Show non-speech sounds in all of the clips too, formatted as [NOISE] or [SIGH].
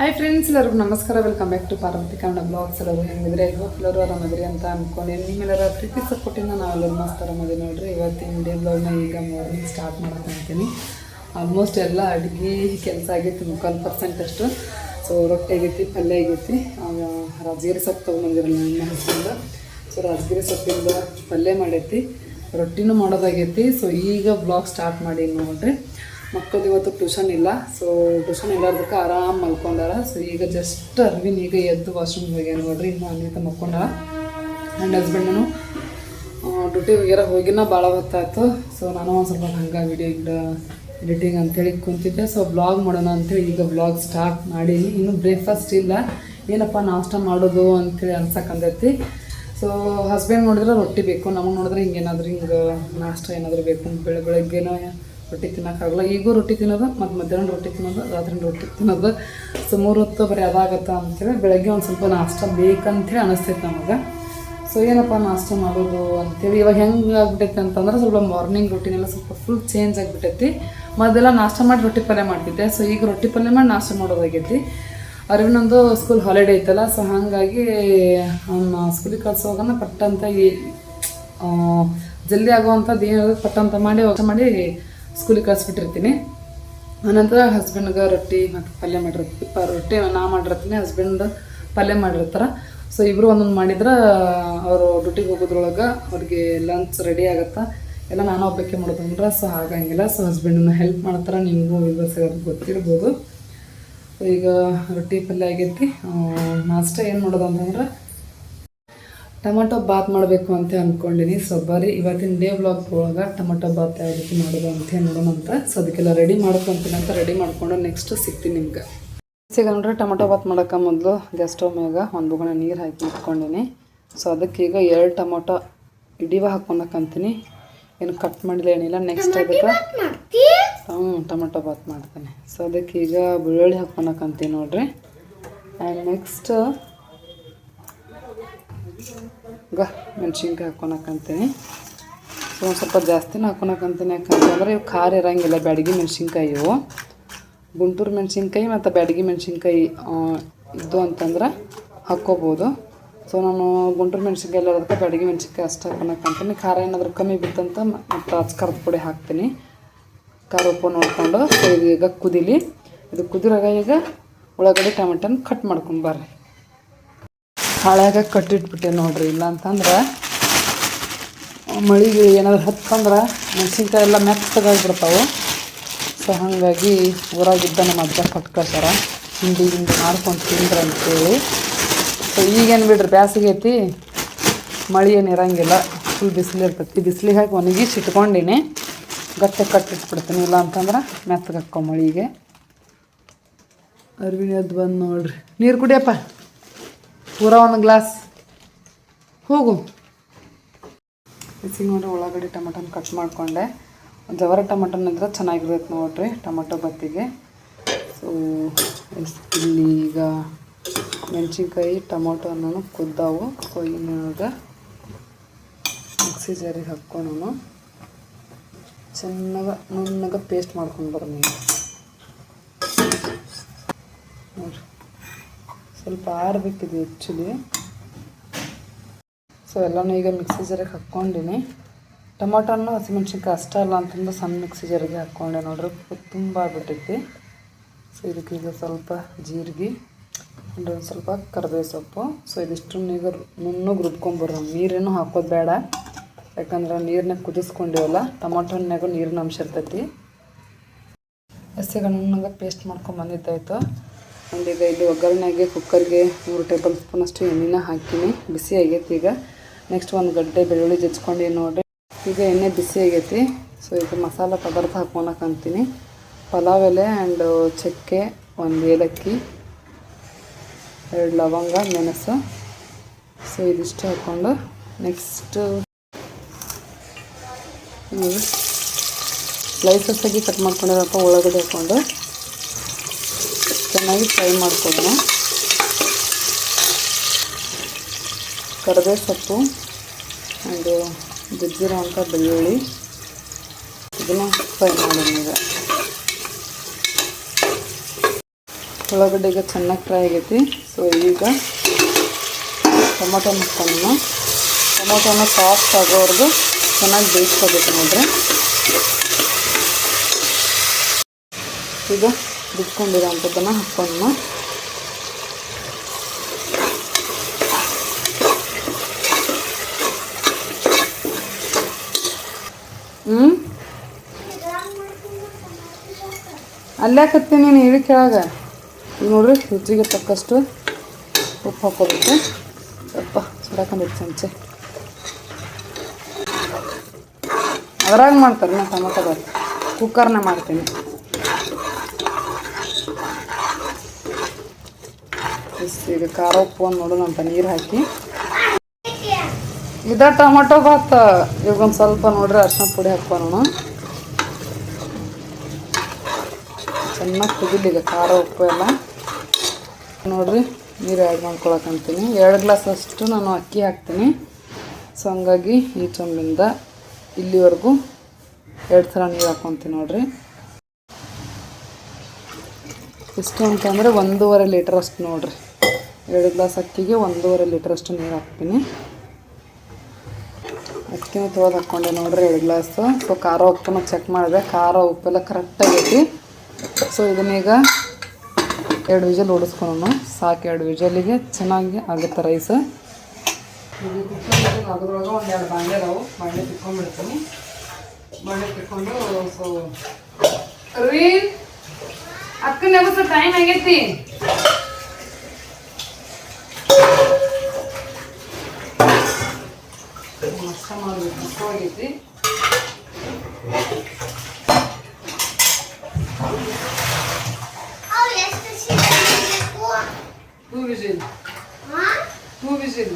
Hi friends ಎಲ್ಲರಿಗೂ ನಮಸ್ಕಾರ. Welcome back to Parvati Kannada blogs ಎಲ್ಲರೂ ಹೆಂಗಿದ್ರೆ ಹೋಪ್ ಎಲ್ಲರೂ ಆರಾಮದ್ರಿ ಅಂತ ಅಂದ್ಕೊಂಡೆ ನಿಮ್ಮೆಲ್ಲರ ಪ್ರೀತಿ ಸಪೋರ್ಟಿಂದ ನಾವೆಲ್ಲರೂ ಮಸ್ತ್ ಆರಾಮದಿ ನೋಡ್ರಿ. ಇವತ್ತಿನ ಡೇ ಬ್ಲಾಗ್ನ ಈಗ ಮಾರ್ನಿಂಗ್ ಸ್ಟಾರ್ಟ್ ಮಾಡ್ಕೊಂತೀನಿ ಆಲ್ಮೋಸ್ಟ್ ಎಲ್ಲ ಅಡುಗೆ ಕೆಲಸ ಆಗೈತಿ ಮುಕ್ಕಾಲು ಪರ್ಸೆಂಟ್ ಅಷ್ಟು. ಸೊ ರೊಟ್ಟಿ ಆಗೈತಿ ಪಲ್ಯ ಆಗೈತಿ ರಾಜಗಿರಿ ಸೊಪ್ಪು ತೊಗೊಂಬಂದಿರಲ್ಲ ನಿಮ್ಮ ಹಸ್ಬೆಂಡ್ ಸೊ ರಾಜಗಿರಿ ಸೊಪ್ಪಿಂದ ಪಲ್ಯ ಮಾಡೈತಿ. ರೊಟ್ಟಿನೂ ಮಾಡೋದಾಗೈತಿ. ಸೊ ಈಗ ಬ್ಲಾಗ್ ಸ್ಟಾರ್ಟ್ ಮಾಡಿ ನೋಡ್ರಿ. ಮಕ್ಕಳದ್ದು ಇವತ್ತು ಟ್ಯೂಷನ್ ಇಲ್ಲ. ಸೊ ಟ್ಯೂಷನ್ ಇಲ್ಲದಕ್ಕೆ ಆರಾಮ್ ಮಲ್ಕೊಂಡಾರ. ಸೊ ಈಗ ಜಸ್ಟ್ ಅರ್ವಿನ್ ಈಗ ಎದ್ದು ವಾಶ್ರೂಮ್ ಹೋಗ್ಯಾನ ನೋಡ್ರಿ. ಇನ್ನು ಅನ್ವಿತ ಮಲ್ಕೊಂಡಾರ. ನನ್ನ ಹಸ್ಬೆಂಡನು ಡ್ಯೂಟಿ ಹೋಗ್ಯಾರ ಹೋಗಿನ ಭಾಳ ಹೊತ್ತಾಯ್ತು. ಸೊ ನಾನು ಒಂದು ಸ್ವಲ್ಪ ಹಂಗೆ ವಿಡಿಯೋ ಗಿಡ ಎಡಿಟಿಂಗ್ ಅಂತೇಳಿ ಕುಂತಿದ್ದೆ. ಸೊ ಬ್ಲಾಗ್ ಮಾಡೋಣ ಅಂತೇಳಿ ಈಗ ಬ್ಲಾಗ್ ಸ್ಟಾರ್ಟ್ ಮಾಡೀನಿ. ಇನ್ನು ಬ್ರೇಕ್ಫಾಸ್ಟ್ ಇಲ್ಲ. ಏನಪ್ಪ ನಾಷ್ಟ ಮಾಡೋದು ಅಂತೇಳಿ ಅನ್ಸಕ್ಕಂದೈತಿ ಸೊ ಹಸ್ಬೆಂಡ್ ನೋಡಿದ್ರೆ ರೊಟ್ಟಿ ಬೇಕು. ನಮಗೆ ನೋಡಿದ್ರೆ ಹಿಂಗೇನಾದ್ರೂ ಹಿಂಗೆ ನಾಷ್ಟ ಏನಾದರೂ ಬೇಕು. ಬೆಳೆ ಬೆಳಗ್ಗೆನೋ ರೊಟ್ಟಿ ತಿನ್ನೋಕ್ಕಾಗಲ್ಲ ಈಗೂ ರೊಟ್ಟಿ ತಿನ್ನೋದು, ಮತ್ತು ಮಧ್ಯಾಹ್ನ ರೊಟ್ಟಿ ತಿನ್ನೋದು, ರಾತ್ರಿ ರೊಟ್ಟಿ ತಿನ್ನೋದು. ಸೊ ಮೂರು ಹೊತ್ತು ಬರೀ ಅದಾಗತ್ತ ಅಂತೇಳಿ ಬೆಳಗ್ಗೆ ಒಂದು ಸ್ವಲ್ಪ ನಾಷ್ಟ ಬೇಕಂತೇಳಿ ಅನಿಸ್ತೈತೆ ನಮಗೆ. ಸೊ ಏನಪ್ಪ ನಾಷ್ಟ ಮಾಡೋದು ಅಂತೇಳಿ ಇವಾಗ ಹೆಂಗೆ ಆಗ್ಬಿಟ್ಟೈತೆ ಅಂತಂದ್ರೆ ಸ್ವಲ್ಪ ಮಾರ್ನಿಂಗ್ ರೊಟ್ಟಿನೆಲ್ಲ ಸ್ವಲ್ಪ ಫುಲ್ ಚೇಂಜ್ ಆಗಿಬಿಟ್ಟೈತಿ ಮೊದಲೆಲ್ಲ ನಾಷ್ಟ ಮಾಡಿ ರೊಟ್ಟಿ ಪಲ್ಯ ಮಾಡ್ತಿದ್ದೆ. ಸೊ ಈಗ ರೊಟ್ಟಿ ಪಲ್ಯ ಮಾಡಿ ನಾಷ್ಟ ಮಾಡೋದಾಗೈತಿ. ಅರಿವಿನೊಂದು ಸ್ಕೂಲ್ ಹಾಲಿಡೇ ಐತಲ್ಲ, ಸೊ ಹಾಗಾಗಿ ಅವನ್ನ ಸ್ಕೂಲಿಗೆ ಕಳ್ಸೋಗನ ಪಟ್ಟಂತ ಈ ಜಲ್ದಿ ಆಗುವಂಥದ್ದು ಏನು ಪಟ್ಟಂತ ಮಾಡಿ ಮಾಡಿ ಸ್ಕೂಲಿಗೆ ಕಳಿಸ್ಬಿಟ್ಟಿರ್ತೀನಿ. ಆನಂತರ ಹಸ್ಬೆಂಡ್ಗೆ ರೊಟ್ಟಿ ಮತ್ತು ಪಲ್ಯ ಮಾಡಿರ್ತೀನಿ ಪ, ರೊಟ್ಟಿ ನಾ ಮಾಡಿರ್ತೀನಿ ಹಸ್ಬೆಂಡ್ ಪಲ್ಯ ಮಾಡಿರ್ತಾರೆ. ಸೊ ಇಬ್ಬರು ಒಂದೊಂದು ಮಾಡಿದ್ರೆ ಅವರು ಡ್ಯೂಟಿಗೆ ಹೋಗೋದ್ರೊಳಗೆ ಅವ್ರಿಗೆ ಲಂಚ್ ರೆಡಿ ಆಗುತ್ತಾ. ಎಲ್ಲ ನಾನು ಒಬ್ಬಕ್ಕೆ ಮಾಡೋದಂದ್ರೆ ಸೊ ಆಗಂಗಿಲ್ಲ. ಸೊ ಹಸ್ಬೆಂಡನ್ನ ಹೆಲ್ಪ್ ಮಾಡ್ತಾರೆ, ನಿಮಗೂ ವಿವರ್ಸ್ ಗೊತ್ತಿರ್ಬೋದು. ಈಗ ರೊಟ್ಟಿ ಪಲ್ಯ ಆಗೈತಿ. ನಾಷ್ಟ ಏನು ಮಾಡೋದು ಅಂತಂದ್ರೆ ಟೊಮಟೊ ಬಾತ್ ಮಾಡಬೇಕು ಅಂತ ಅಂದ್ಕೊಂಡಿನಿ ಸೊ ಬರೀ ಇವತ್ತಿನ ಡೇ ಬ್ಲಾಗ್ ಒಳಗೆ ಟೊಮೊಟೊ ಬಾತ್ ಯಾವ ರೀತಿ ಮಾಡೋದು ಅಂತ ನೋಡೋಣ ಅಂತ. ಸೊ ಅದಕ್ಕೆಲ್ಲ ರೆಡಿ ಮಾಡ್ಕೊತೀನಿ ಅಂತ ರೆಡಿ ಮಾಡ್ಕೊಂಡು ನೆಕ್ಸ್ಟ್ ಸಿಗ್ತೀನಿ ನಿಮ್ಗೆ. ಸಿಗಂದ್ರೆ ಟೊಮೊಟೊ ಟೊಮಟೊ ಬಾತ್ ಮಾಡೋಕೆ ಮೊದಲು ಗ್ಯಾಸ್ ಸ್ಟವ್ ಮ್ಯಾಗ ಒಂದು ಬುಗಣ ನೀರು ಹಾಕಿ ಇಟ್ಕೊಂಡಿನಿ. ಸೊ ಅದಕ್ಕೆ ಈಗ ಎರಡು ಟೊಮೊಟೊ ಇಡೀವ ಹಾಕ್ಕೊಂಡಕ್ಕಂತೀನಿ ಏನು ಕಟ್ ಮಾಡಿಲ್ಲ ಏನಿಲ್ಲ. ನೆಕ್ಸ್ಟ್ ಅದಕ್ಕೆ ಹ್ಞೂ ಟೊಮೊಟೊ ಬಾತ್ ಮಾಡ್ತೀನಿ. ಸೊ ಅದಕ್ಕೆ ಈಗ ಬೆಳ್ಳುಳ್ಳಿ ಹಾಕ್ಕೊಳಕಂತೀನಿ ನೋಡಿರಿ. ಆ್ಯಂಡ್ ನೆಕ್ಸ್ಟ್ ಗ, ಮೆಣಸಿನ್ಕಾಯಿ ಹಾಕೊಳಕಂತೀನಿ ಸೊ, ಒಂದು ಸ್ವಲ್ಪ ಜಾಸ್ತಿನೇ ಹಾಕೊಳಕಂತೀನಿ ಯಾಕಂತಂದ್ರೆ ಇವು ಖಾರ ಇರಂಗಿಲ್ಲ ಬ್ಯಾಡಗಿ ಮೆಣಸಿನ್ಕಾಯಿ ಇವು. ಗುಂಟೂರು ಮೆಣಸಿನ್ಕಾಯಿ ಮತ್ತು ಬ್ಯಾಡಗಿ ಮೆಣಸಿನ್ಕಾಯಿ ಇದ್ದು ಅಂತಂದ್ರೆ ಹಾಕ್ಕೋಬೋದು. ಸೊ, ನಾನು ಗುಂಟೂರು ಮೆಣಸಿನ್ಕಾಯಿ ಇಲ್ಲದಕ್ಕೆ ಬ್ಯಾಡಗಿ ಮೆಣಸಿನ್ಕಾಯಿ ಅಷ್ಟು ಹಾಕೊಳಕಂತೀನಿ ಖಾರ ಏನಾದರೂ ಕಮ್ಮಿ ಬಿತ್ತಂತ ಮತ್ತು ಅಚ್ಚ ಖಾರದ ಪುಡಿ ಹಾಕ್ತೀನಿ. ಖಾರ ಉಪ್ಪು ನೋಡಿಕೊಂಡು, ಸೊ ಈಗ ಕುದಿಲಿ. ಇದು ಕುದಿರಾಗ ಈಗ ಉಳ್ಳಾಗಡ್ಡಿ, ಟೊಮೆಟೊನ ಕಟ್ ಮಾಡ್ಕೊಂಡು ಹಾಳ್ಯಾಗ ಕಟ್ಟಿಟ್ಬಿಟ್ಟೆ ನೋಡ್ರಿ ಇಲ್ಲ ಅಂತಂದ್ರೆ ಮಳಿಗೆ ಏನಾದ್ರು ಹತ್ತಂದ್ರೆ ಮೆಣಸಿನ್ಕಾಯಿ ಎಲ್ಲ ಮೆತ್ತಗಾಗ್ಬಿಡ್ತಾವೆ. ಸೊ ಹಾಗಾಗಿ ಊರಾಗಿದ್ದ ನಮ್ಮ ಅಜ್ಜ ಕೊಟ್ಕೊಳ್ತಾರ ಹಿಂಡಿ ಹಿಂಡಿ ಮಾಡ್ಕೊಂಡು ತಿಂದ್ರೆ ಅಂತೇಳಿ ಸೊ ಈಗೇನು ಬಿಡ್ರಿ, ಬ್ಯಾಸಿಗೆ ಐತಿ. ಮಳಿ ಏನು ಇರೋಂಗಿಲ್ಲ. ಫುಲ್ ಬಿಸಿಲು ಇರ್ತೈತಿ. ಬಿಸಿಲಿಗೆ ಹಾಕಿ ಒಣಗಿಸಿ ಇಟ್ಕೊಂಡಿನಿ. ಗಟ್ಟೆ ಕಟ್ಟಿಟ್ಬಿಡ್ತೀನಿ. ಇಲ್ಲ ಅಂತಂದ್ರೆ ಮೆತ್ತಗೆ ಮಳಿಗೆ. ಅರ್ವಿನ ಅದು ಬಂದು ನೋಡ್ರಿ. ನೀರು ಕುಡಿಯಪ್ಪ. ಪೂರ ಒಂದು ಗ್ಲಾಸ್. ಹೋಗು. ಬಿಸಿ ನೋಡ್ರಿ ಉಳ್ಳಾಗಡ್ಡಿ ಟೊಮೆಟೊನ ಕಟ್ ಮಾಡಿಕೊಂಡೆ. ಜವರ ಟೊಮೆಟೊನ ಇದ್ರೆ ಚೆನ್ನಾಗಿರುತ್ತೆ ನೋಡ್ರಿ, ಟೊಮಟೊ ಬತ್ತಿಗೆ. ಸೊ ಇಲ್ಲಿ ಈಗ ಮೆಣಸಿನ್ಕಾಯಿ, ಟೊಮೊಟೊ ಅನ್ನೋನು ಕುದ್ದಾವು. ಸೊ ಇನ್ನೊಳಗೆ ಮಿಕ್ಸಿ ಜಾರಿಗೆ ಹಾಕ್ಕೊಂಡು ಚೆನ್ನಾಗ ನುಣ್ಣಗೆ ಪೇಸ್ಟ್ ಮಾಡ್ಕೊಂಡು ಬರೋಣ ನೋಡ್ರಿ. ಸ್ವಲ್ಪ ಆರಬೇಕಿದೆ ಆ್ಯಕ್ಚುಲಿ ಸೊ ಎಲ್ಲನೂ ಈಗ ಮಿಕ್ಸಿ ಜಾರಿಗೆ ಹಾಕ್ಕೊಂಡಿನಿ. ಟೊಮೊಟೊನು ಹಸಿಮೆಣ್ಸಿನ್ಕಾಯಿ ಅಷ್ಟೇ ಅಲ್ಲ ಅಂತಂದು ಸಣ್ಣ ಮಿಕ್ಸಿ ಜಾರಿಗೆ ಹಾಕ್ಕೊಂಡೆ ನೋಡ್ರಿ, ತುಂಬ ಆಗ್ಬಿಟ್ಟೈತಿ. ಸೊ ಇದಕ್ಕೆ ಈಗ ಸ್ವಲ್ಪ ಜೀರಿಗೆ ಆ್ಯಂಡ್ ಒಂದು ಸ್ವಲ್ಪ ಕರಿಬೇವು ಸೊಪ್ಪು. ಸೊ ಇದಿಷ್ಟು ಈಗ ನುಣ್ಣಗೆ ರುಬ್ಕೊಂಬರ್ರಿ ನೀರೇನು ಹಾಕೋದು ಬೇಡ. ಯಾಕಂದ್ರೆ ನೀರನ್ನ ಕುದಿಸ್ಕೊಂಡಿವಲ್ಲ, ಟೊಮೊಟೊನ್ಯಾಗೂ ನೀರಿನ ಅಂಶ ಇರ್ತೈತಿ. ಹಸಿಗೆ ನುಣ್ಣಗೆ ಪೇಸ್ಟ್ ಮಾಡ್ಕೊಂಡು ಬಂದಿದ್ದಾಯ್ತು. ಒಂದು ಈಗ ಇಲ್ಲಿ ಒಗ್ಗರಣೆಗೆ ಕುಕ್ಕರ್ಗೆ ಮೂರು ಟೇಬಲ್ ಸ್ಪೂನ್ ಅಷ್ಟು ಎಣ್ಣೆನ ಹಾಕಿನಿ. ಬಿಸಿ ಆಗೈತಿ ಈಗ. ನೆಕ್ಸ್ಟ್ ಒಂದು ಗಡ್ಡೆ ಬೆಳ್ಳುಳ್ಳಿ ಜಜ್ಕೊಂಡು ನೋಡ್ರಿ ಈಗ ಎಣ್ಣೆ ಬಿಸಿ ಆಗೈತಿ. ಸೊ ಇದು ಮಸಾಲೆ ಪದಾರ್ಥ ಹಾಕೊಳಕ್ಕೆ ಅಂತೀನಿ. ಪಲಾವ್ ಎಲೆ ಆ್ಯಂಡ್ ಚಕ್ಕೆ, ಒಂದು ಏಲಕ್ಕಿ, ಎರಡು ಲವಂಗ, ಮೆಣಸು. ಸೊ ಇದಿಷ್ಟು ಹಾಕ್ಕೊಂಡು ನೆಕ್ಸ್ಟು ಸ್ಲೈಸಸ್ ಆಗಿ ಕಟ್ ಮಾಡ್ಕೊಂಡಿರೋಂಥ ಉಳ್ಳಾಗಡ್ಡೆ ಹಾಕ್ಕೊಂಡು ಚೆನ್ನಾಗಿ ಫ್ರೈ ಮಾಡ್ಕೊಳ್ಳೋಣ ಕರಿಬೇ ಸೊಪ್ಪು ಒಂದು ಅಂತ ಬೆಳ್ಳುಳ್ಳಿ. ಇದನ್ನು ಫ್ರೈ ಮಾಡೋಣ ಈಗ. ಉಳ್ಳಾಗಡ್ಡೆ ಈಗ ಚೆನ್ನಾಗಿ ಫ್ರೈ ಆಗೈತಿ. ಸೊ ಈಗ ಟೊಮೊಟೊ ಮುಕ್ಕೊಂಡು ಟೊಮೊಟೊನ ಸಾಫ್ಟ್ ಆಗೋವರೆಗೂ ಚೆನ್ನಾಗಿ ಬೇಯಿಸ್ಕೋಬೇಕು ನೋಡ್ರಿ. ಈಗ ಬಿಟ್ಕೊಂಡಿರೋ ಅಂಥದ್ದನ್ನು ಹಾಕ್ಕೊಂಡು ಹ್ಞೂ ಅಲ್ಲೇ ಹಾಕತ್ತೀನಿ ನೀನು ಹೇಳಿ ಕೆಳಗ. ನೋಡ್ರಿ ರುಚಿಗೆ ತಕ್ಕಷ್ಟು ಉಪ್ಪು ಹಾಕೋಬೇಕು ಸ್ವಲ್ಪ ಸುಡಾಕೊಂಡಿತ್ತು ಸಂಚೆ ಅದ್ರಾಗ ಮಾಡ್ತಾರೆ ನಾನು ಟೊಮೊಟೊ ಬಾತ್. ಕುಕ್ಕರ್ನ ಮಾಡ್ತೀನಿ ಇಷ್ಟ್ ಈಗ ಖಾರ ಉಪ್ಪು ಒಂದು ನೋಡೋಣ ಅಂತ ನೀರು ಹಾಕಿ. ಇದ ಟೊಮೊಟೊ ಭಾತ. ಈಗ ಒಂದು ಸ್ವಲ್ಪ ನೋಡ್ರಿ ಅರ್ಶಿನ ಪುಡಿ ಹಾಕೋಣ ಚೆನ್ನಾಗಿ ಕುದಿಲಿ ಈಗ ಖಾರ ಉಪ್ಪು ಎಲ್ಲ. ನೋಡ್ರಿ, ನೀರು ಆ್ಯಡ್ ಮಾಡ್ಕೊಳಕಂತೀನಿ. ಎರಡು ಗ್ಲಾಸ್ ಅಷ್ಟು ನಾನು ಅಕ್ಕಿ ಹಾಕ್ತೀನಿ. ಸೊ, ಹಂಗಾಗಿ ಈ ಚೊಂಬಿಂದ ಇಲ್ಲಿವರೆಗೂ ಎರಡು ಥರ ನೀರು ಹಾಕ್ಕೊತೀನಿ ನೋಡ್ರಿ. ಎಷ್ಟು ಅಂತಂದರೆ ಒಂದೂವರೆ ಲೀಟ್ರ್ ಅಷ್ಟು ನೋಡ್ರಿ. ಎರಡು ಗ್ಲಾಸ್ ಅಕ್ಕಿಗೆ ಒಂದೂವರೆ ಲೀಟ್ರ್ ಅಷ್ಟು ನೀರು ಹಾಕ್ತೀನಿ. ಅಕ್ಕಿನ ತೊಳೆದು ಹಾಕ್ಕೊಂಡೆ ನೋಡ್ರಿ ಎರಡು ಗ್ಲಾಸು. ಸೊ ಖಾರ ಉಪ್ಪನ್ನ ಚೆಕ್ ಮಾಡಿದೆ. ಖಾರ ಉಪ್ಪೆಲ್ಲ ಕರೆಕ್ಟಾಗೈತಿ ಸೊ ಇದನ್ನೀಗ ಎರಡು ವಿಜಲ್ ಓಡಿಸ್ಕೊಳೋಣ. ಸಾಕು ಎರಡು ವಿಜಲಿಗೆ. ಚೆನ್ನಾಗಿ ಆಗುತ್ತೆ ರೈಸ್ ಅದ್ರೊಳಗೆ ಒಂದು ಎರಡು ಬಾಂಡೆ ಅದಾವು. ಬಾಂಡೆ ತಿಕ್ಕೊಂಡ್ಬಿಡ್ತೀನಿ ಬಾಂಡೆ ತಿಕ್ಕೊಂಡು ಸೊ ಅರವಿಂದ್ ಅಕ್ಕನ ಯಾವತ್ತು ಟೈಮ್ ಆಗೈತಿ. ನಾಷ್ಟ ಮಾಡಬೇಕು ಆಗೈತಿ. ಹೂ ವಿಜಿಲ್. Two whistle.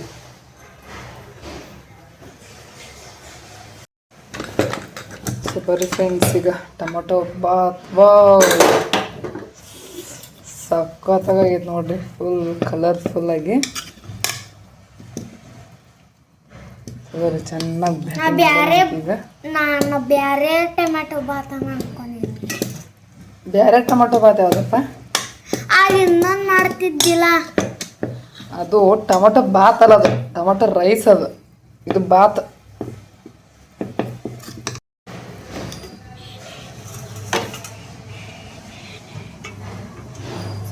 ಸೊ ಬರೀ ಫ್ರೆಂಡ್ಸ್ ಈಗ ಟೊಮೊಟೊ ಬಾತ್. ವಾವ್ ಸಖತ್ತಾಗೈತೆ ನೋಡ್ರಿ. ಫುಲ್ ಕಲರ್ಫುಲ್ ಆಗಿ. ಬರ ಚೆನ್ನಾಗಿ ಬ್ಯಾರೆ ನಾನು ಬ್ಯಾರೆ ಟೊಮೆಟೊ ಬಾತ ಅನ್ಕೊಂಡಿದ್ದೆ ಬ್ಯಾರೆ ಟೊಮೊಟೊ ಬಾತ್ ಯಾವುದಪ್ಪ? ಆಗ ಇನ್ನೊಂದು ಮಾಡ್ತಿದ್ದಿಲ್ಲ. ಅದು ಟೊಮೊಟೊ ಬಾತ್ ಅಲ್ಲ ಅದು. ಟೊಮೊಟೊ ರೈಸ್ ಅದು. ಇದು ಬಾತ್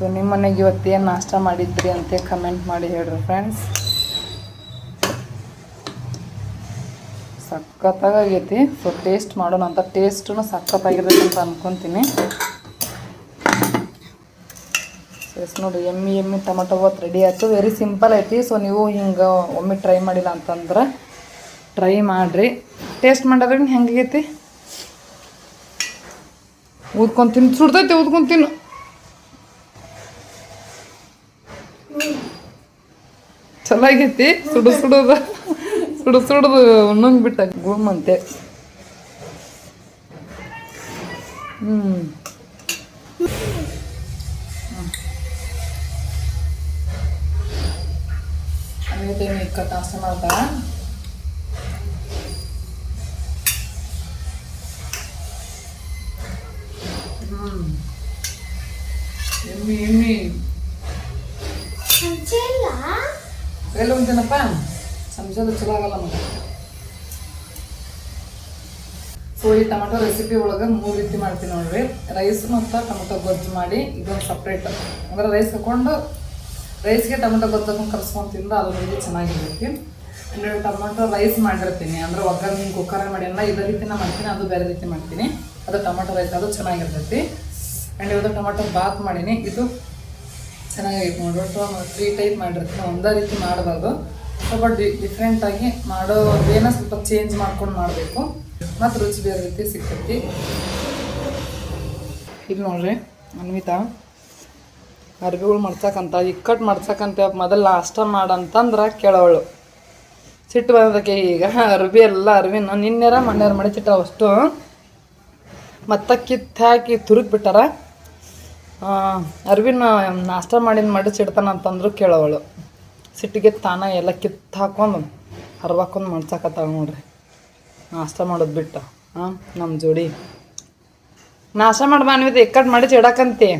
ಸೊ ನಿಮ್ಮ ಮನೆಗೆ ಇವತ್ತೇನು ನಾಷ್ಟ ಮಾಡಿದ್ರಿ ಅಂತ ಕಮೆಂಟ್ ಮಾಡಿ ಹೇಳ್ರಿ ಫ್ರೆಂಡ್ಸ್ ಸಖತ್ತಾಗೈತಿ. ಸೊ ಟೇಸ್ಟ್ ಮಾಡೋಣ ಅಂತ ಟೇಸ್ಟೂ ಅಂತ ಅನ್ಕೊಂತೀನಿ. ಎಸ್ ನೋಡಿ, ಎಮ್ಮಿ ಎಮ್ಮಿ ಟೊಮಟೊ ಬಾತ್ ರೆಡಿ ಆಯಿತು. ವೆರಿ ಸಿಂಪಲ್ ಐತಿ. ಸೊ ನೀವು ಹಿಂಗೆ ಒಮ್ಮೆ ಟ್ರೈ ಮಾಡಿಲ್ಲ ಅಂತಂದ್ರೆ ಟ್ರೈ ಮಾಡಿರಿ. ಟೇಸ್ಟ್ ಮಾಡಿದ್ರೆ ಹೆಂಗೈತಿ? ಊದ್ಕೊಂಡು ತಿನ್ನು ಸುಡ್ತೈತಿ ಊದ್ಕೊಂಡು ತಿನ್ನು ಚಲೋ ಆಗೈತಿ ಸುಡು ಸುಡೋದು. ಸುಡು ಸುಡೋದು ಉಣ್ಣಂಗ್ ಬಿಟ್ಟ ಗುಳ್ಮಂತೆ. ಹ್ಞೂ ಹ್ಮ್ ಇಕ್ಕ ನಾಷ್ಟ ಮಾಡ್ತಾ ಹ್ಮ್. ಎಮ್ಮಿ ಎಮ್ಮಿ. ಎಲ್ಲ ಉಂಟೇನಪ್ಪ ಸಂಜೆದು ಚಲೋ ಆಗಲ್ಲ ಮತ್ತೆ ಸೊ ಈ ಟೊಮೆಟೊ ರೆಸಿಪಿ ಒಳಗೆ ಮೂರು ರೀತಿ ಮಾಡ್ತೀನಿ ನೋಡ್ರಿ. ರೈಸ್ ಮತ್ತು ಟೊಮೆಟೊ ಗೊಜ್ಜು ಮಾಡಿ ಇದೊಂದು ಸಪ್ರೇಟ್ ಅಂದ್ರೆ ರೈಸ್ ಹಾಕೊಂಡು ರೈಸ್ಗೆ ಟೊಮೆಟೊ ಗೊಜ್ಜು ಕರ್ಸ್ಕೊಂಡು ತಿಂದ್ರೆ ಅದು ರೀತಿ ಚೆನ್ನಾಗಿರ್ತೈತಿ. ಇನ್ನೊಂದು ಟೊಮೆಟೊ ರೈಸ್ ಮಾಡಿರ್ತೀನಿ. ಅಂದ್ರೆ ಒಗ್ಗರಣೆ ಕುಕ್ಕರ್ ಮಾಡಿಲ್ಲ ಇದೇ ರೀತಿನ ಮಾಡ್ತೀನಿ, ಅದು ಬೇರೆ ರೀತಿ ಮಾಡ್ತೀನಿ. ಅದು ಟೊಮೆಟೊ ರೈಸ್ ಅದು ಚೆನ್ನಾಗಿರ್ತೈತಿ. ಆ್ಯಂಡ್ ಇವತ್ತು ಟೊಮೆಟೊ ಬಾತ್ ಮಾಡೀನಿ. ಇದು ಚೆನ್ನಾಗೈತೆ ನೋಡ್ಬಿಟ್ಟು ತ್ರೀ ಟೈಪ್ ಮಾಡಿರ್ತೀನಿ ಒಂದೇ ರೀತಿ ಮಾಡಬಾರ್ದು. ಸ್ವಲ್ಪ ಡಿ ಡಿಫ್ರೆಂಟಾಗಿ ಏನೋ ಸ್ವಲ್ಪ ಚೇಂಜ್ ಮಾಡ್ಕೊಂಡು ಮಾಡಬೇಕು. ಮತ್ತು ರುಚಿ ಬೇರೆ ರೀತಿ ಸಿಗ್ತೈತಿ. ಇಲ್ಲಿ ನೋಡ್ರಿ, ಅನ್ವಿತಾ. ಅರ್ಬಿಗಳು ಮಾಡ್ಸಕ್ಕಂತ ಇಕ್ಕಟ್ಟು ಮಾಡ್ಸಕ್ಕಂತ ಮೊದಲು ನಾಷ್ಟ ಮಾಡಂತಂದ್ರೆ ಕೇಳೋವಳು ಸಿಟ್ಟು ಬಂದಕ್ಕೆ ಈಗ ಅರ್ಬಿ ಎಲ್ಲ ಅರ್ಬಿನ ನಿನ್ನೆರ ಮಣ್ಣೆರ ಮಡಿಚಿಟ್ಟ ಅಷ್ಟು ಮತ್ತೆ ಕಿತ್ತಾಕಿ ಅರ್ವಿನ ನಾಷ್ಟ ಮಾಡಿದ ಮಡಚಿಡ್ತಾನ ಅಂತಂದ್ರು ಕೇಳೋವಳು. ಸಿಟ್ಟಿಗೆ ತಾನ ಎಲ್ಲ ಕಿತ್ತು ಹಾಕೊಂಡು ಹರ್ವಾಕೊಂಡು ಮಾಡ್ಸಕತ್ತಾಳ ನೋಡ್ರಿ. ನಾಷ್ಟ ಮಾಡೋದು ಬಿಟ್ಟು ಹಾಂ ನಮ್ಮ ಜೋಡಿ. ನಾಷ್ಟ ಮಾಡಿ ಬಾನ್ವಿದ ಇಕ್ಕಟ್ಟು ಮಾಡಿ ಚಿಡಕಂತಿ.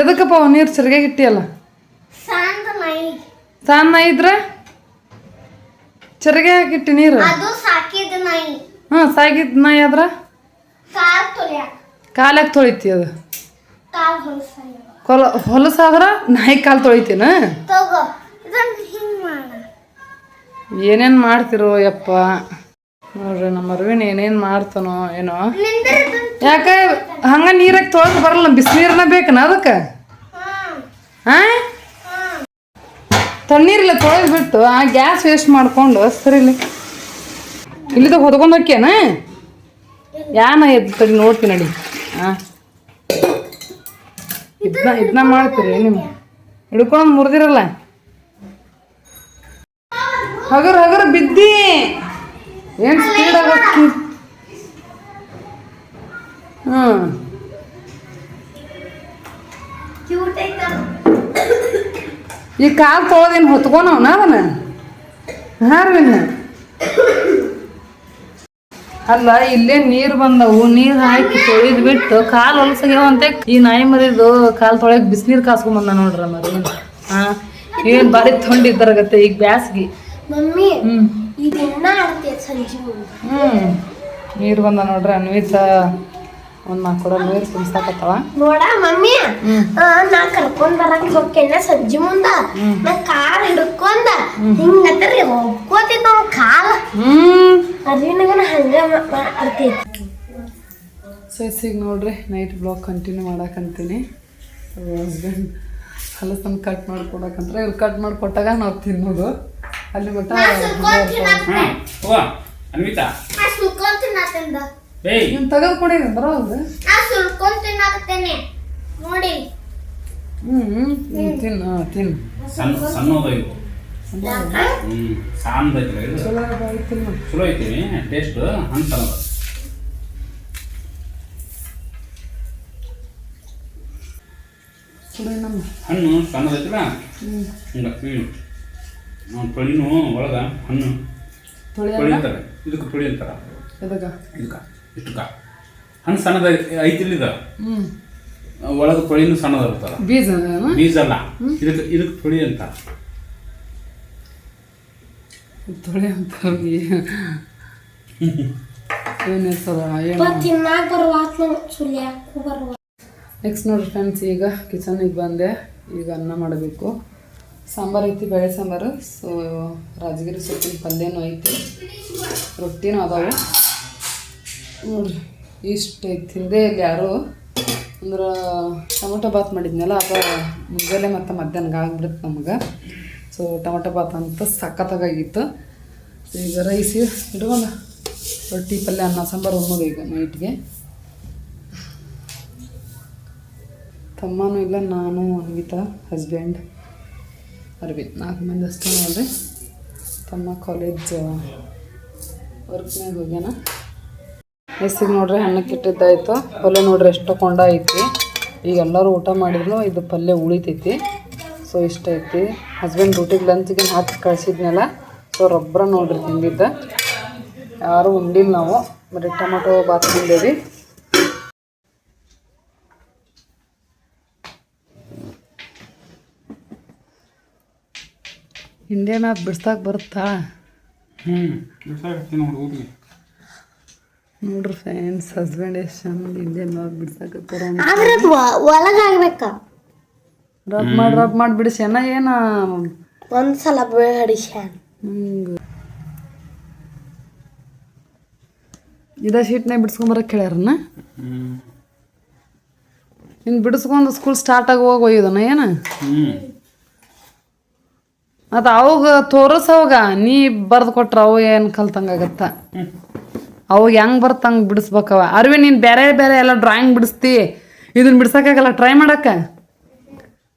ಎದಕ್ಕಪ್ಪ ನೀರು ಸರಿಯಾಗಿ ಇಟ್ಟಿಯಲ್ಲ ಸಣ್ಣ ನಾಯಿ ಇದ್ರೆ? ಚರಿಗೆ ಹಾಕಿಟ್ಟಿ ನೀರು? ಅದು ಸಾಕಿದ ನಾಯಿ ಹಾಂ ಆದ್ರ ಕಾಲಾಗ ತೊಳಿತಿ ಅದು? ಕಾಲ್ ಹೊಲಸಾದ್ರ ನಾಯಿ ಕಾಲು ತೊಳಿತೀನ? ಏನೇನು ಮಾಡ್ತಿರೋ ಯಪ್ಪ? ನೋಡ್ರಿ ನಮ್ಮ ಅರವಿನ ಏನೇನು ಮಾಡ್ತಾನೋ ಏನೋ. ಯಾಕೆ ಹಂಗ ನೀರಾಗ ತೊಳೆದು ಬರಲ್ಲ ಬಿಸಿನೀರನ್ನ ಬೇಕನ ಅದಕ್ಕೆ? ಹಾ ತಣ್ಣೀರಿಲ್ಲ ತೊಳೆದು ಬಿಟ್ಟು ಆ ಗ್ಯಾಸ್ ವೇಸ್ಟ್ ಮಾಡ್ಕೊಂಡು ಸರಿಲಿ. ಇಲ್ಲಿದ ಹೊದ್ಕೊಂಡು ಹೋಕ್ಯನ? ಯಾನ ಎದ್ದು ನೋಡ್ತೀನಿ ನಡಿ. ಹಾಂ ಇದನ್ನ ಇದನ್ನ ಮಾಡ್ತೀರಿ ನಿಮ್ಮ ಹಿಡ್ಕೊಂಡು ಮುರಿದಿರಲ್ಲ. ಹಗರ್ ಹಗರ್ ಬಿದ್ದಿ. ಏನು ಸ್ಪೀಡ್ ಆಗತ್ತೆ ಹ್ಞೂ ಈ ಕಾಲು ತೊಳೆದೇನು ಹೊತ್ಕೊನವನ ಅವನ ಹಾರ್ವಿನ. ಅಲ್ಲ ಇಲ್ಲೇ ನೀರು ಬಂದವು. ನೀರು ಹಾಕಿ ತೊಳೆದು ಬಿಟ್ಟು ಕಾಲು ಹೊಲಸಾಗ್ಯಾವಂತೆ ಈ ನಾಯಿ ಮರಿದು ಕಾಲು ತೊಳೆಯಕ್ಕೆ ಬಿಸಿನೀರು ಕಾಸ್ಕೊಂಬಂದ ನೋಡ್ರ ಮರಿ. ಹಾ ಏನು ಬಾರಿ ತೊಂಡಿದ್ದಾರಗತ್ತೆ ಈಗ ಬ್ಯಾಸ್ಗಿ. ಮಮ್ಮಿ ಹ್ಞೂ ಮುಂದೆ? ಹ್ಞೂ ನೀರು ಬಂದ ನೋಡ್ರಿ ಅನ್ವಿತ ಒಂದು ಮಾಡ್ಕೊಡೋ ನೀರು ತುಂಬಿಸಾಕತ್ತವ ನೋಡ ಮಮ್ಮಿ ನಾ ಕರ್ಕೊಂಡ್ ಬರಕ್ ಹೋಗ್ತೇನೆ ಸಂಜೆ ಮುಂದ. ನಾ ಕಾರ್ ಹಿಡ್ಕೊಂಡ ಹಿಂಗತ್ತರಿ ಹೋಗ್ಕೋತಿದ್ ನಮ್ ಕಾಲ. ಹ್ಞೂ ಅದ್ರಿನಾಗನ ಹಂಗ ಆಡ್ತೈತಿ ಈಗ ನೋಡ್ರಿ ನೈಟ್ ಬ್ಲಾಗ್ ಕಂಟಿನ್ಯೂ ಮಾಡಕ್ಕಂತೀನಿ ಹಸ್ಬೆಂಡ್ ಹಲಸನ್ನು ಕಟ್ ಮಾಡ್ಕೊಡಕಂದ್ರೆ ಇವ್ರು ಕಟ್ ಮಾಡಿಕೊಟ್ಟಾಗ ನಾವು ತಿನ್ನೋದು. ಅಲ್ಲಿ ಮಟ್ಟ ಹೋಗ ಅನ್ವಿತಾ? ಏಯ್. ನೀನು ತೆಗೆದು ಕೊಡಿರಿ ಬರೋದು ನಾ ಸುಲ್ಕೊಂಡ್ ತಿನ್ನಾಕತ್ತೇನೆ. ನೋಡಿ. ಹ್ಞೂ ಹ್ಞೂ ತಿನ್ನು ಹಾಂ ತಿನ್ನು. ಸಣ್ಣ ಸಣ್ಣದ ಇದು. ಹ್ಞೂ ಇದು. ಚಲೋ ತಿನ್ನು. ಚಲೋ ಐತಿ ಟೇಸ್ಟ್ ಹಣ್ಣು ಸಣ್ಣದೈತಿಲ್ಲ ಹಿಂಗ ಹ್ಞೂ ತೊಳಿನೂ ಒಳಗ ಹಣ್ಣು. ತೊಳಿ ಅಂತಾರೆ. ಇದಕ್ಕೆ ತೊಳಿ ಅಂತಾರ. ಎದಗ ಇದಕ್ಕೆ. ಇಷ್ಟಕ್ಕ ಹಣ್ಣು ಸಣ್ಣದ ಐತಿಲ್ಲ ಇದು ಒಳಗೆ ತೊಳಿನೂ ಸಣ್ಣದ ಬೀಜ ಬೀಜ ಅಲ್ಲ ಇದಕ್ಕೆ ಇದಕ್ಕೆ ತೊಳಿ ಅಂತ. ತೊಳಿ ಅಂತ ನೆಕ್ಸ್ಟ್ ನೋಡ್ರಿ ಫ್ರೆಂಡ್ಸ್ ಈಗ ಕಿಚನಿಗೆ ಬಂದೆ. ಈಗ ಅನ್ನ ಮಾಡಬೇಕು. ಸಾಂಬಾರು ಐತಿ ಬೇಳೆ ಸಾಂಬಾರು. ಸೊ ರಾಜಗಿರಿ ಸೊಪ್ಪಿನ ಪಲ್ಯನೂ ಐತಿ. ರೊಟ್ಟಿನೂ ಅದಾವೆ. ನೋಡ್ರಿ, ಇಷ್ಟು ತಿಂದೇ ಇಲ್ಲ ಯಾರು ಅಂದ್ರೆ ಟೊಮೊಟೊ ಬಾತ್ ಮಾಡಿದ್ನಲ್ಲ, ಅದು ಮುಂಜಾನೆ ಮತ್ತು ಮಧ್ಯಾಹ್ನಗೆ ಆಗ್ಬಿಡುತ್ತೆ ನಮಗೆ. ಸೊ ಟೊಮೊಟೊ ಬಾತ್ ಅಂತ ಸಖತ್ತಾಗಿತ್ತು ಈಗ ರೈಸ್ ಇಟ್ಕೊಂಡು. ರೊಟ್ಟಿ, ಪಲ್ಯ, ಅನ್ನ, ಸಾಂಬಾರು ಉಣ್ಣೋದು ಈಗ ನೈಟ್ಗೆ. ತಮ್ಮನೂ ಇಲ್ಲ, ನಾನು, ಅನ್ವಿತ ಹಸ್ಬೆಂಡ್ ಅರವಿಂದ್. ನಾಲ್ಕು ಮಂದಿ ಅಷ್ಟೇ ನೋಡ್ರಿ. ತಮ್ಮ ಕಾಲೇಜ್ ವರ್ಕ್ನಾಗ ಹೋಗ್ಯಾನ. ಎಸ್ಸಿಗೆ ನೋಡ್ರಿ ಹಣ್ಣಕ್ಕೆ ಇಟ್ಟಿದ್ದಾಯ್ತು ಪಲ್ಯ ನೋಡ್ರಿ ಎಷ್ಟು ಕೊಂಡ ಐತಿ. ಈಗ ಎಲ್ಲರೂ ಊಟ ಮಾಡಿದ್ರು, ಇದು ಪಲ್ಯ ಉಳಿತೈತಿ. ಸೊ ಇಷ್ಟ ಐತಿ. ಹಸ್ಬೆಂಡ್ ಡ್ಯೂಟಿಗೆ ಲಂಚ್ಗೆ ಹಾಕಿ ಕಳಿಸಿದ್ನಲ್ಲ ಸೊ ರೊಬ್ಬರ ನೋಡ್ರಿ ತಿಂದಿದ್ದ. ಯಾರು ಉಂಡಿಲ್ಲ ನಾವು. ಬರೀ ಟೊಮೊಟೊ ಬಾತ್ ತಿಂದೇವಿ. ಆಫ್ ಬಿಡ್ಸಕ್ಕೆ ಬರುತ್ತಾ? ಹ್ಞೂ ನೋಡ್ರಿ ಫ್ರೆಂಡ್ಸ್ ಹಸ್ಬೆಂಡ್ ಎಷ್ಟು ಚಂದ ಇಂಡಿಯನ್ ಆಫ್ ಬಿಡ್ಸಕ್ಕೆ ಆದ್ರೆ ಅದು ಒಳಗಾಗ್ಬೇಕ ರಬ್ ಮಾಡಿ ರಬ್ ಮಾಡಿ ಬಿಡಿಸ್ಯಾನ ಏನ? ಒಂದ್ಸಲ ಹಡಿಸ್ಯಾನ ಹಿಂಗೆ ಇದ ಶೀಟ್ನಾಗ ಬಿಡಿಸ್ಕೊಂಬರಕ್ಕೆ ಕೇಳ್ಯಾರನ ಇನ್ನು ಬಿಡಿಸ್ಕೊಂಡು ಸ್ಕೂಲ್ ಸ್ಟಾರ್ಟ್ ಆಗಿ ಹೋಗಿ ಒಯ್ಯೋದನ ಏನು? ಮತ್ತು ಅವಾಗ ತೋರಿಸವಾಗ ಅವಾಗ ನೀ ಬರ್ದು ಕೊಟ್ರ ಅವು ಏನು ಕಲ್ತಂಗಾಗತ್ತ ಅವಾಗ ಹೆಂಗೆ ಬರ್ತಂಗೆ ಬಿಡಿಸ್ಬೇಕವ? ಅರ್ವಿ ನೀನು ಬೇರೆ ಬೇರೆ ಎಲ್ಲ ಡ್ರಾಯಿಂಗ್ ಬಿಡಿಸ್ತಿ? ಇದನ್ನ ಬಿಡ್ಸೋಕ್ಕಾಗಲ್ಲ ಟ್ರೈ ಮಾಡಕ್ಕೆ.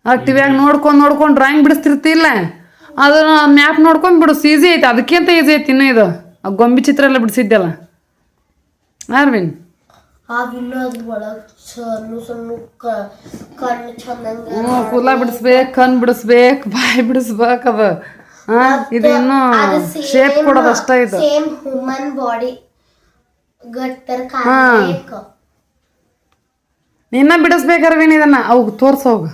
ಆ ಟಿವಿಯಾಗ ನೋಡ್ಕೊಂಡು ನೋಡ್ಕೊಂಡು ಡ್ರಾಯಿಂಗ್ ಬಿಡಿಸ್ತಿರ್ತಿಲ್ಲ. ಅದು ಮ್ಯಾಪ್ ನೋಡ್ಕೊಂಡು ಬಿಡಿಸ್ ಈಸಿ ಐತೆ. ಅದಕ್ಕಿಂತ ಈಸಿ ಐತಿ ಇನ್ನೂ ಇದು. ಆ ಗೊಂಬೆ ಚಿತ್ರ ಎಲ್ಲ ಬಿಡಿಸಿದ್ದೆಲ್ಲ ಅರ್ವಿನ್ ಹ್ಞೂ ಕೂಲ ಬಿಡಿಸ್ಬೇಕು ಕಣ್ ಬಿಡಿಸ್ಬೇಕು ಬಾಯಿ ಬಿಡಿಸ್ಬೇಕು ಅದು. ಇದು ಇನ್ನೂ ಶೇಪ್ ಕೊಡೋದು ಅಷ್ಟ ಇದು. ಸೇಮ್ ಹ್ಯೂಮನ್ ಬಾಡಿ ಹಾ. ನಿನ್ನ ಬಿಡಿಸ್ಬೇಕಾರವೇನು ಇದನ್ನ ಅವಾಗ ತೋರ್ಸೋಗ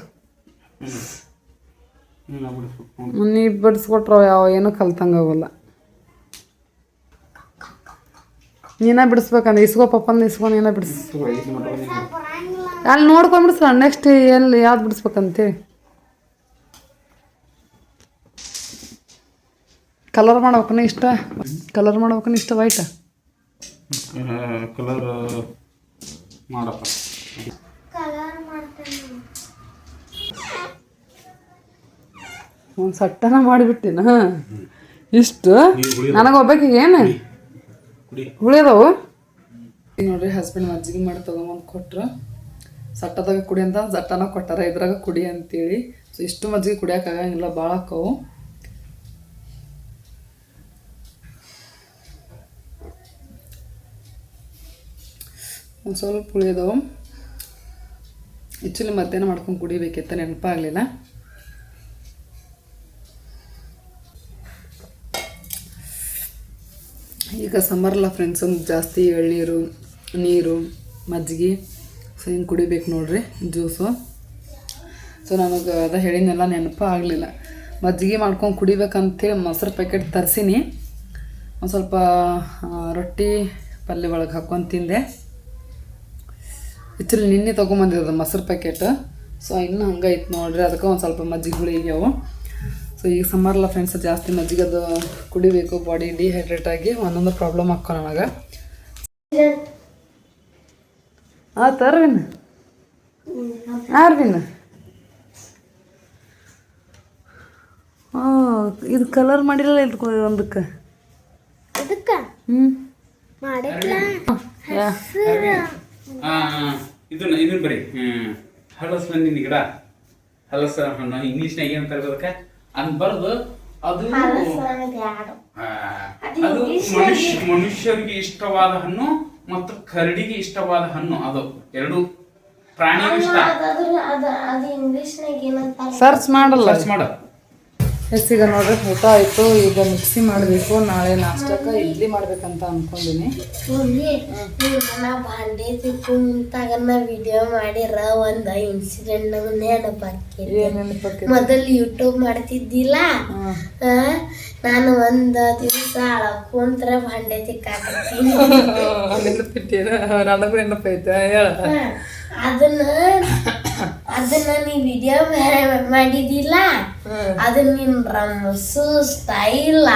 ನೀ ಬಿಡಿಸ್ಕೊಟ್ರ ಯಾವ ಏನೂ ಕಲ್ತಂಗಾಗಲ್ಲ ನೀನ ಬಿಡಿಸ್ಬೇಕಂದ್ರೆ ಇಸ್ಕೋ ಪಪ್ಪಂದ ಇಸ್ಕೊ ನೀನ ಬಿಡಿಸ್. ಅಲ್ಲಿ ನೋಡ್ಕೊಂಬಿಡಿಸ್ಲ ನೆಕ್ಸ್ಟ್ ಎಲ್ಲಿ ಯಾವ್ದು ಬಿಡಿಸ್ಬೇಕಂತೇಳಿ ಕಲರ್ ಮಾಡ್ಬೇಕನ ಇಷ್ಟ? ಕಲರ್ ಮಾಡ್ಬೇಕನ ಇಷ್ಟ ವೈಟ ಕಲರ್ ಮಾಡಪ್ಪ. ಕಲರ್ ಮಾಡ್ತೇನೆ ಒಂದು ಸಟ್ಟನ ಮಾಡಿಬಿಟ್ಟಿನ ಇಷ್ಟು? ನನಗೆ ಒಬ್ಬಾಕಿಗೆ ಏನು? ಈಗ ನೋಡ್ರಿ ಹಸ್ಬೆಂಡ್ ಮಜ್ಜಿಗೆ ಮಾಡಿ ತಗೊಂಬಂದು ಕೊಟ್ರು. ಸಟ್ಟದಾಗ ಕುಡಿ ಅಂತ ಸಟ್ಟನ ಕೊಟ್ಟಾರ ಇದ್ರಾಗ ಕುಡಿ ಅಂತೇಳಿ. ಸೊ ಇಷ್ಟು ಮಜ್ಜಿಗೆ ಕುಡಿಯೋಕೆ ಆಗಂಗಿಲ್ಲ ಭಾಳ ಆಕ್ಕವು ಒಂದು ಸ್ವಲ್ಪ ಉಳಿಯೋದು. ಆ್ಯಕ್ಚುಲಿ ಮಧ್ಯಾಹ್ನ ಮಾಡ್ಕೊಂಡು ಕುಡಿಬೇಕಿತ್ತ ನೆನಪಾಗಲಿಲ್ಲ ಈಗ ಸಮ್ಮರ್ಲ ಫ್ರೆಂಡ್ಸ್ ಒಂದು ಜಾಸ್ತಿ ಎಳ್ನೀರು, ನೀರು, ಮಜ್ಜಿಗೆ ಸೊ ಹಿಂಗೆ ಕುಡಿಬೇಕು ನೋಡ್ರಿ ಜ್ಯೂಸು ಸೊ ನನಗೆ ಅದ ಹೇಳಿದ್ನೆಲ್ಲ ನೆನಪು ಆಗಲಿಲ್ಲ. ಮಜ್ಜಿಗೆ ಮಾಡ್ಕೊಂಡು ಕುಡಿಬೇಕಂತೇಳಿ ಮೊಸರು ಪ್ಯಾಕೆಟ್ ತರಿಸೀನಿ. ಒಂದು ಸ್ವಲ್ಪ ರೊಟ್ಟಿ ಪಲ್ಯ ಒಳಗೆ ಹಾಕ್ಕೊಂಡು ತಿಂದೆ. ಆ್ಯಕ್ಚುಲಿ ನಿನ್ನೆ ತೊಗೊಂಬಂದಿರೋದು ಮೊಸರು ಪ್ಯಾಕೆಟ್ ಸೊ ಇನ್ನೂ ಹಂಗೈತೆ ನೋಡ್ರಿ. ಅದಕ್ಕೆ ಒಂದು ಸ್ವಲ್ಪ ಮಜ್ಜಿಗೆ ಉಳಿಗ್ಯಾವು ಸೊ ಈಗ ಸಮ್ಮರ್ಲ ಫ್ರೆಂಡ್ಸ್ ಜಾಸ್ತಿ ಮಜ್ಜಿಗೆ ಅದು ಕುಡಿಬೇಕು ಬಾಡಿ ಡಿಹೈಡ್ರೇಟ್ ಆಗಿ ಒಂದೊಂದು ಪ್ರಾಬ್ಲಮ್ ಹಾಕೋ ನನಗೆ. ಆ ಅರ್ವಿನ್ ಅರ್ವಿನ್ ಹಾಂ ಇದು ಕಲರ್ ಮಾಡಿರಲ್ಲ ಇದು ಒಂದಕ್ಕೆ? ಅದಕ್ಕ? ಹ್ಞೂ ಇದನ್ನ ಇದನ್ನ ಬರೀ. ಹ್ಮ್ ಹಲಸ ಹಣ್ಣಿನ ಗಿಡ ಹಲಸ ಹಣ್ಣು ಇಂಗ್ಲಿಷ್ನಾಗ ಏನ್ ತರಬೇಕ ಅದ್ ಬರ್ದು ಅದು ಅದು ಮನುಷ್ಯ ಮನುಷ್ಯರಿಗೆ ಇಷ್ಟವಾದ ಹಣ್ಣು ಮತ್ತು ಕರಡಿಗೆ ಇಷ್ಟವಾದ ಹಣ್ಣು ಅದು. ಎರಡು. ಪ್ರಾಣಿ ಇಷ್ಟ. ಸರ್ಚ್ ಮಾಡಲ್ಲ. ಸರ್ಚ್ ಮಾಡು. ಎಸ್ ಈಗ ನೋಡ್ರಿ ಊಟ ಆಯಿತು ಈಗ ಮಿಕ್ಸಿ ಮಾಡಬೇಕು. ನಾಳೆ ನಾಷ್ಟಕ್ಕೆ ಇಡ್ಲಿ ಮಾಡ್ಬೇಕಂತ ಅನ್ಕೊಂಡಿನಿ. ಮಮ್ಮಿ ನಾ ಭಾಂಡೆ ತಿಕ್ಕೊಂತಾಗ ನಾ ವಿಡಿಯೋ ಮಾಡಿರ ಒಂದ ಇನ್ಸಿಡೆಂಟ್ ನಂಗೆ ನೆನಪಾಕಿ ಮೊದಲು ಯೂಟ್ಯೂಬ್ ಮಾಡ್ತಿದ್ದಿಲ್ಲ? ನಾನು ಒಂದ್ ದಿವಸ ಅಳಕೊಂತ್ರ ಭಾಂಡೆ ತಿಕ್ಕಾಕತ್ತೀನಿ. [LAUGHS] ನನಗೂ ನೆನಪೈತೆ ಹೇಳ. ಅದನ್ನ ಅದನ್ನ ನೀ ವಿಡಿಯೋ ಮಾಡಿದಿಲ್ಲ? ಅದನ್ನ ನಿನ್ ರಮಸು ಸ್ಟೈಲ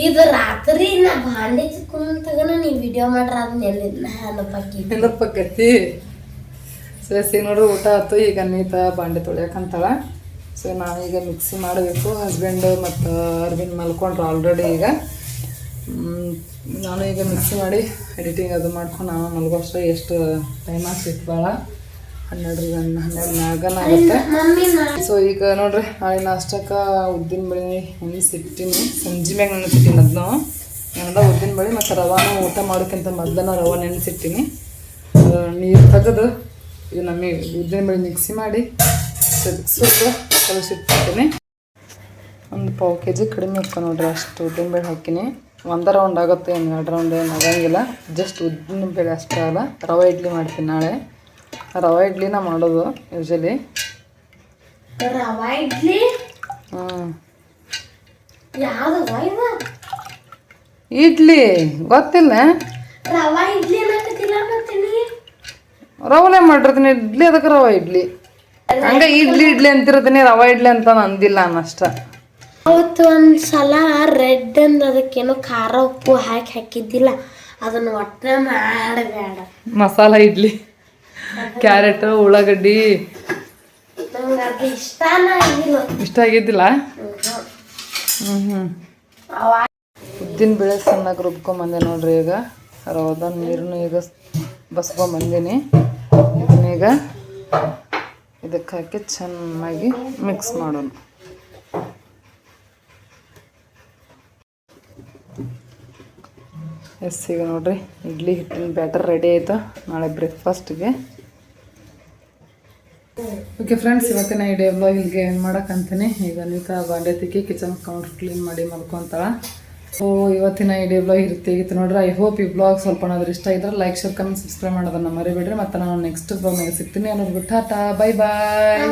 ಇದು ರಾತ್ರಿ ನಾ ಭಾಂಡೆ ತಿಕ್ಕೊಂತಾಗನ ನೀ ವಿಡಿಯೋ ಮಾಡ್ರ ಅದನ್ನ ಎಲ್ಲಿ ನೆನಪಾಕಿ? ನೆನಪಕ್ಕೈತಿ ಸಸಿ ನೋಡು ನೋಡ್ರಿ ಊಟ ಆಯ್ತು ಈಗ ನೀತ ಬಾಂಡೆ ತೊಳ್ಯಾಕಂತಾಳ. ಸೊ ನಾವೀಗ ಮಿಕ್ಸಿ ಮಾಡಬೇಕು ಹಸ್ಬೆಂಡ್ ಮತ್ತು ಅರ್ವಿನ್ ಮಲ್ಕೊಂಡ್ರು ಆಲ್ರೆಡಿ ಈಗ. ನಾನು ಈಗ ಮಿಕ್ಸಿ ಮಾಡಿ ಎಡಿಟಿಂಗ್ ಅದು ಮಾಡ್ಕೊಂಡು ನಾನು ಮಲ್ಗೋಷ್ಟು ಎಷ್ಟು ಟೈಮ್ ಆಗ್ತಿತ್ತು ಭಾಳ ಹನ್ನೆರಡು ಹನ್ನೆರಡು ಆಗುತ್ತೆ. ಸೊ ಈಗ ನೋಡ್ರಿ, ನಾಳೆ ನಾಷ್ಟಕ್ಕೆ ಉದ್ದಿನ ಬೇಳೆ ನೆನೆಸಿಟ್ಟಿನಿ ಸಂಜೆ ಮ್ಯಾಗ ನೆನೆಸಿಟ್ಟಿನಿ ಅದನ್ನು ಏನದ ಉದ್ದಿನ ಬೇಳೆ ಮತ್ತು ರವಾನ ಊಟ ಮಾಡೋಕ್ಕಿಂತ ಮೊದಲನ ರವೆ ನೆನೆಸಿಟ್ಟಿನಿ. ನೀರು ತೆಗೆದು ಇದು ನಮಗೆ ಉದ್ದಿನ ಬೇಳೆ ಮಿಕ್ಸಿ ಮಾಡಿ ಸುಟ್ಟು ಕಲಿಸಿಟ್ಟಿರ್ತೀನಿ ಒಂದು ಪಾವು ಕೆ ಜಿ ಕಡಿಮೆ ಹಾಕೋ ನೋಡ್ರಿ, ಅಷ್ಟು ಉದ್ದಿನ ಬೇಳೆ ಹಾಕಿನಿ. ಒಂದು ರೌಂಡ್ ಆಗುತ್ತೆ ಎರಡು ರೌಂಡ್ ಏನು ಆಗಂಗಿಲ್ಲ. ಜಸ್ಟ್ ಉದ್ದಿನ ಬೇಳೆ ಅಷ್ಟೇ ಅಲ್ಲ, ರವೆ ಇಡ್ಲಿ ಮಾಡ್ತೀನಿ ನಾಳೆ. ರವೆ ಇಡ್ಲಿನ ಮಾಡೋದು ಯೂಶಲಿ ರವೆ ಇಡ್ಲಿ? ಇಡ್ಲಿ ಗೊತ್ತಿಲ್ಲ. ರವಾ ಇಡ್ಲಿ ರವಲೆ ಮಾಡಿರ್ತೀನಿ ಇಡ್ಲಿ ಅದಕ್ಕೆ ರವೆ ಇಡ್ಲಿ. ಹಂಗ ಇಡ್ಲಿ ಇಡ್ಲಿ ಅಂತಿರ್ತೀನಿ ರವೆ ಇಡ್ಲಿ ಅಂತ ಅಂದಿಲ್ಲ ಅನ್ನಷ್ಟ. ಅವತ್ತು ಒಂದ್ ಸಲ ರೆಡ್ ಅಂದ ಅದಕ್ಕೇನೋ ಖಾರ ಉಪ್ಪು ಹಾಕಿ ಹಾಕಿದ್ದಿಲ್ಲ. ಅದನ್ನ ಒಟ್ಟ ಮಾಡಬೇಡ. ಮಸಾಲ ಇಡ್ಲಿ. ಕ್ಯಾರೆಟ್ ಉಳ್ಳಾಗಡ್ಡಿ. ಇಷ್ಟ ಆಗಿದ್ದಿಲ್ಲ? ಹ್ಞೂ ಹ್ಞೂ ಉದ್ದಿನ ಬೇಳೆ ಸಣ್ಣಗೆ ರುಬ್ಕೊಂಬಂದೆ ನೋಡ್ರಿ ಈಗ. ರೋದ ನೀರನ್ನು ಈಗ ಬಸ್ಕೊಂಬಂದೀನಿ. ಇದನ್ನೀಗ ಇದಕ್ಕೆ ಹಾಕಿ ಚೆನ್ನಾಗಿ ಮಿಕ್ಸ್ ಮಾಡೋಣ. ಎಸ್ ಈಗ ನೋಡ್ರಿ ಇಡ್ಲಿ ಹಿಟ್ಟಿನ ಬ್ಯಾಟರ್ ರೆಡಿ ಆಯಿತು. ನಾಳೆ ಬ್ರೇಕ್ಫಾಸ್ಟ್ಗೆ ಓಕೆ ಫ್ರೆಂಡ್ಸ್ ಇವತ್ತಿನ ಈ ಡೇ ಇಲ್ಲಿಗೆ ಮಾಡೋಕ್ಕಂತೀನಿ ಈಗ ನೀತ ಬಾಂಡೆ ತಿಕ್ಕಿ ಕಿಚನ್ ಕೌಂಟ್ರ್ ಕ್ಲೀನ್ ಮಾಡಿ ಮಲ್ಕೊತಾಳ. ಸೊ ಇವತ್ತಿನ ಈ ಬ್ಲಾಗ್ ಇರ್ತಿಗಿತ್ತು ನೋಡ್ರಿ ಐ ಹೋಪ್ ಈ ಬ್ಲಾಗ್ ಸ್ವಲ್ಪ ಅನ್ನೋದ್ರ ಇಷ್ಟ ಇದ್ರೆ ಲೈಕ್ ಶೇರ್ ಕಮೆಂಟ್ ಸಬ್ಸ್ಕ್ರೈಬ್ ಮಾಡೋದನ್ನ ಮರಿಬೇಡ್ರಿ. ಮತ್ತೆ ನಾನು ನೆಕ್ಸ್ಟ್ ಬ್ಲಾಗ್ನಾಗ ಸಿಗ್ತೀನಿ ಅನ್ನೋದು ಟಾಟಾ ಬೈ ಬಾಯ್